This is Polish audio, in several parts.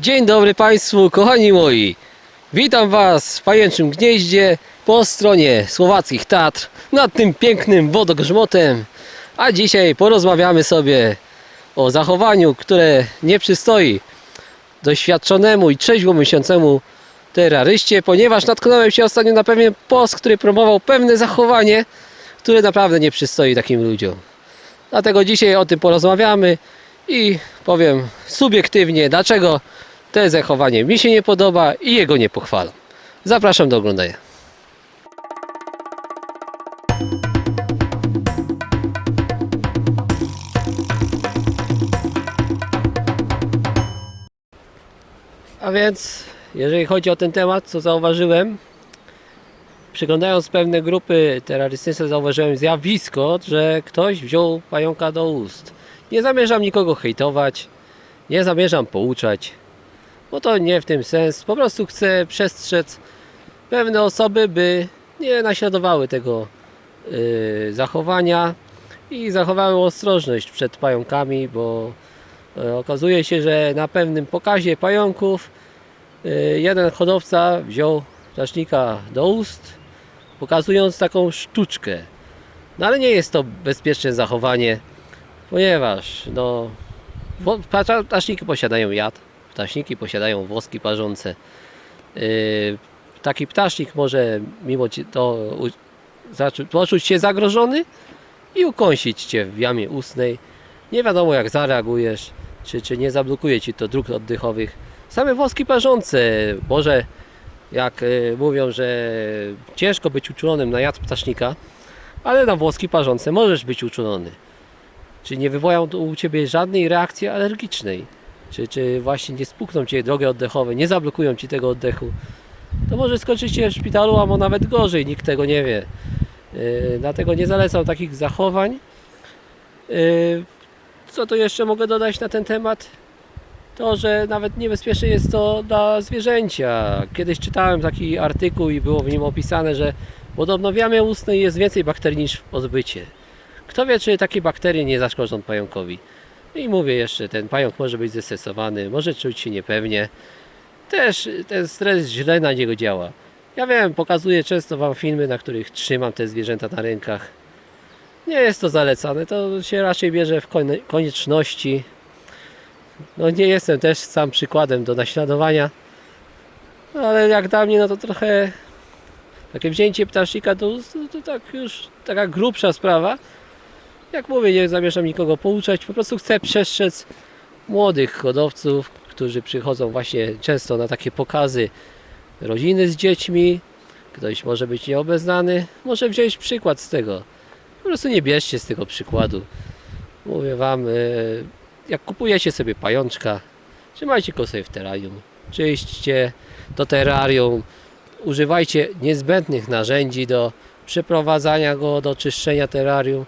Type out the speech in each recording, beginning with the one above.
Dzień dobry Państwu, kochani moi. Witam Was w pajęczym gnieździe po stronie słowackich Tatr nad tym pięknym wodogrzmotem. A dzisiaj porozmawiamy sobie o zachowaniu, które nie przystoi doświadczonemu i trzeźwo myślącemu terroryście, ponieważ natknąłem się ostatnio na pewien post, który promował pewne zachowanie, które naprawdę nie przystoi takim ludziom. Dlatego dzisiaj o tym porozmawiamy i powiem subiektywnie, dlaczego to zachowanie mi się nie podoba i jego nie pochwalam. Zapraszam do oglądania. A więc, jeżeli chodzi o ten temat, co zauważyłem, przyglądając pewne grupy terrorystyczne, zauważyłem zjawisko, że ktoś wziął pająka do ust. Nie zamierzam nikogo hejtować, nie zamierzam pouczać, bo to nie w tym sens. Po prostu chcę przestrzec pewne osoby, by nie naśladowały tego yy, zachowania i zachowały ostrożność przed pająkami, bo e, okazuje się, że na pewnym pokazie pająków yy, jeden hodowca wziął ptasznika do ust, pokazując taką sztuczkę. No ale nie jest to bezpieczne zachowanie, ponieważ no, ptaszniki posiadają jad, ptaszniki posiadają woski parzące. Yy, taki ptasznik może mimo to poczuć się zagrożony i ukąsić Cię w jamie ustnej. Nie wiadomo jak zareagujesz, czy, czy nie zablokuje Ci to dróg oddechowych. Same woski parzące, może jak y, mówią, że ciężko być uczulonym na jad ptasznika, ale na włoski parzące możesz być uczulony. Czy nie wywołają u Ciebie żadnej reakcji alergicznej? Czy, czy właśnie nie spukną Cię drogi oddechowe, nie zablokują Ci tego oddechu? To może skończyć się w szpitalu, albo nawet gorzej, nikt tego nie wie. Yy, dlatego nie zalecam takich zachowań. Yy, co tu jeszcze mogę dodać na ten temat? To, że nawet niebezpieczne jest to dla zwierzęcia. Kiedyś czytałem taki artykuł i było w nim opisane, że w jamie ustnej jest więcej bakterii niż w odbycie. Kto wie, czy takie bakterie nie zaszkodzą pająkowi. I mówię jeszcze, ten pająk może być zestresowany, może czuć się niepewnie. Też ten stres źle na niego działa. Ja wiem, pokazuję często Wam filmy, na których trzymam te zwierzęta na rękach. Nie jest to zalecane, to się raczej bierze w konie- konieczności. No nie jestem też sam przykładem do naśladowania, no, ale jak dla mnie, no to trochę takie wzięcie ptasznika ust, no to tak już taka grubsza sprawa. Jak mówię, nie zamierzam nikogo pouczać, po prostu chcę przestrzec młodych hodowców, którzy przychodzą właśnie często na takie pokazy rodziny z dziećmi. Ktoś może być nieobeznany, może wziąć przykład z tego. Po prostu nie bierzcie z tego przykładu. Mówię Wam, e, jak kupujecie sobie pajączka, trzymajcie go sobie w terrarium, czyśćcie to terrarium, używajcie niezbędnych narzędzi do przeprowadzania go, do czyszczenia terrarium.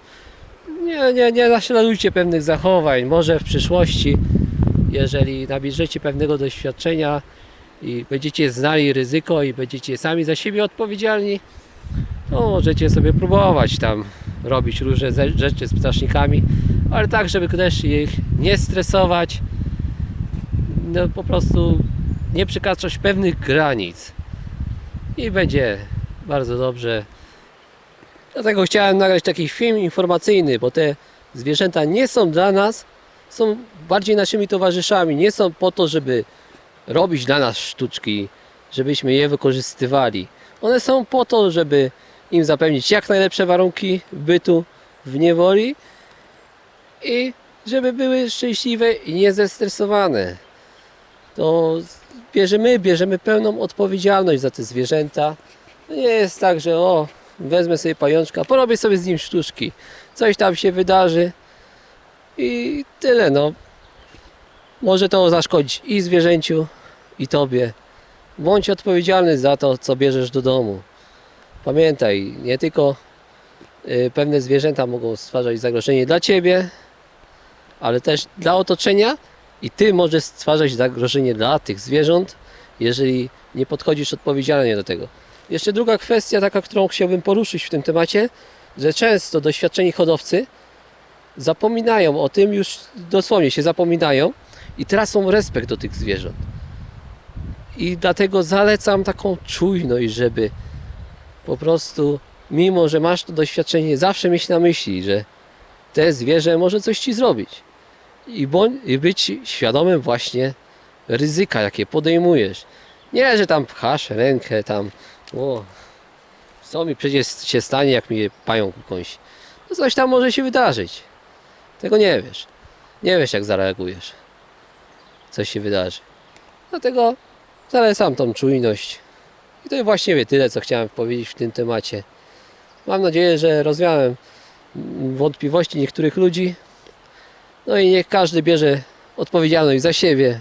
Nie, nie, nie naśladujcie pewnych zachowań. Może w przyszłości, jeżeli nabierzecie pewnego doświadczenia i będziecie znali ryzyko i będziecie sami za siebie odpowiedzialni, to możecie sobie próbować tam robić różne ze- rzeczy z ptasznikami, ale tak, żeby też ich nie stresować, no po prostu nie przekraczać pewnych granic i będzie bardzo dobrze. Dlatego chciałem nagrać taki film informacyjny, bo te zwierzęta nie są dla nas, są bardziej naszymi towarzyszami. Nie są po to, żeby robić dla nas sztuczki, żebyśmy je wykorzystywali. One są po to, żeby im zapewnić jak najlepsze warunki bytu w niewoli i żeby były szczęśliwe i niezestresowane. To bierzemy, bierzemy pełną odpowiedzialność za te zwierzęta. To nie jest tak, że o, wezmę sobie pajączka, porobię sobie z nim sztuczki. Coś tam się wydarzy i tyle, no. Może to zaszkodzić i zwierzęciu, i tobie. Bądź odpowiedzialny za to, co bierzesz do domu. Pamiętaj, nie tylko y, pewne zwierzęta mogą stwarzać zagrożenie dla ciebie, ale też dla otoczenia i ty możesz stwarzać zagrożenie dla tych zwierząt, jeżeli nie podchodzisz odpowiedzialnie do tego. Jeszcze druga kwestia, taka, którą chciałbym poruszyć w tym temacie, że często doświadczeni hodowcy zapominają o tym, już dosłownie się zapominają i tracą respekt do tych zwierząt. I dlatego zalecam taką czujność, żeby po prostu, mimo że masz to doświadczenie, zawsze mieć na myśli, że te zwierzę może coś ci zrobić. I, bądź, i być świadomym właśnie ryzyka, jakie podejmujesz. Nie, że tam pchasz rękę, tam, o, co mi przecież się stanie, jak mnie pająk ukąsi. No coś tam może się wydarzyć. Tego nie wiesz. Nie wiesz, jak zareagujesz. Coś się wydarzy. Dlatego zalecam tą czujność. I to właściwie tyle, co chciałem powiedzieć w tym temacie. Mam nadzieję, że rozwiałem wątpliwości niektórych ludzi. No i niech każdy bierze odpowiedzialność za siebie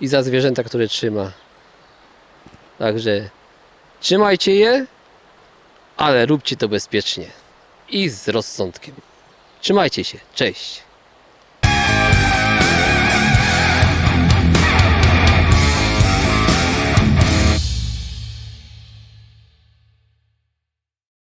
i za zwierzęta, które trzyma. Także trzymajcie je, ale róbcie to bezpiecznie i z rozsądkiem. Trzymajcie się. Cześć.